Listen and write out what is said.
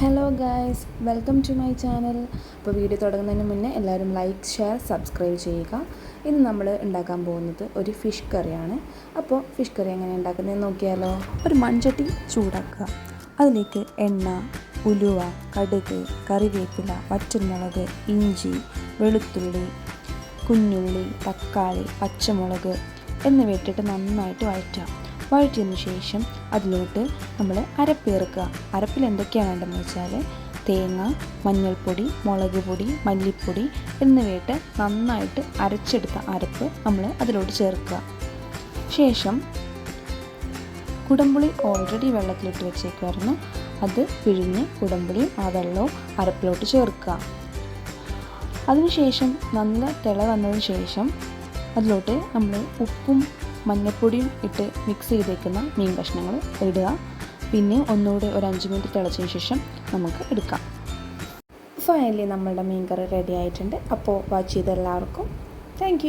Hello guys welcome to my channel അപ്പോൾ video തുടങ്ങുന്നതിന് മുന്നേ എല്ലാവരും ലൈക്ക് ഷെയർ സബ്സ്ക്രൈബ് ചെയ്യുക. ഇന്ന് നമ്മൾ ഉണ്ടാക്കാൻ പോകുന്നത് ഒരു ഫിഷ് കറിയാണ്. അപ്പോൾ ഫിഷ് കറി എങ്ങനെ ഉണ്ടാക്കുന്നതെന്ന് നോക്കിയാലോ? ഒരു മൺചട്ടി ചൂടാക്കുക. അതിലേക്ക് എണ്ണ ഉലുവ കടുക് കറിവേപ്പില വറ്റൽമുളക് ഇഞ്ചി വെളുത്തുള്ളി കുഞ്ഞുള്ളി തക്കാളി പച്ചമുളക് എന്നിവ ഇട്ടിട്ട് നന്നായിട്ട് വഴറ്റുക വഴറ്റിയതിന് ശേഷം അതിലോട്ട് നമ്മൾ അരപ്പ് ചേർക്കുക. അരപ്പിൽ എന്തൊക്കെയാണ് വേണ്ടതെന്ന് വെച്ചാൽ തേങ്ങ മഞ്ഞൾപ്പൊടി മുളക് പൊടി മല്ലിപ്പൊടി എന്നിവയിട്ട് നന്നായിട്ട് അരച്ചെടുത്ത അരപ്പ് നമ്മൾ അതിലോട്ട് ചേർക്കുക. ശേഷം കുടംപുളി ഓൾറെഡി വെള്ളത്തിലിട്ട് വെച്ചേക്കുമായിരുന്നു അത് പിഴിഞ്ഞ് കുടംപുളിയും ആ വെള്ളവും അരപ്പിലോട്ട് ചേർക്കുക. അതിനുശേഷം നല്ല തിള വന്നതിന് ശേഷം അതിലോട്ട് നമ്മൾ ഉപ്പും മഞ്ഞൾപ്പൊടിയും ഇട്ട് മിക്സ് ചെയ്തേക്കുന്ന മീൻ കഷ്ണങ്ങൾ ഇടുക. പിന്നെ ഒന്നുകൂടെ ഒരു അഞ്ച് മിനിറ്റ് തിളച്ചതിന് ശേഷം നമുക്ക് എടുക്കാം. ഫൈനലി നമ്മളുടെ മീൻ കറി റെഡി ആയിട്ടുണ്ട്. അപ്പോൾ വാച്ച് ചെയ്ത എല്ലാവർക്കും താങ്ക്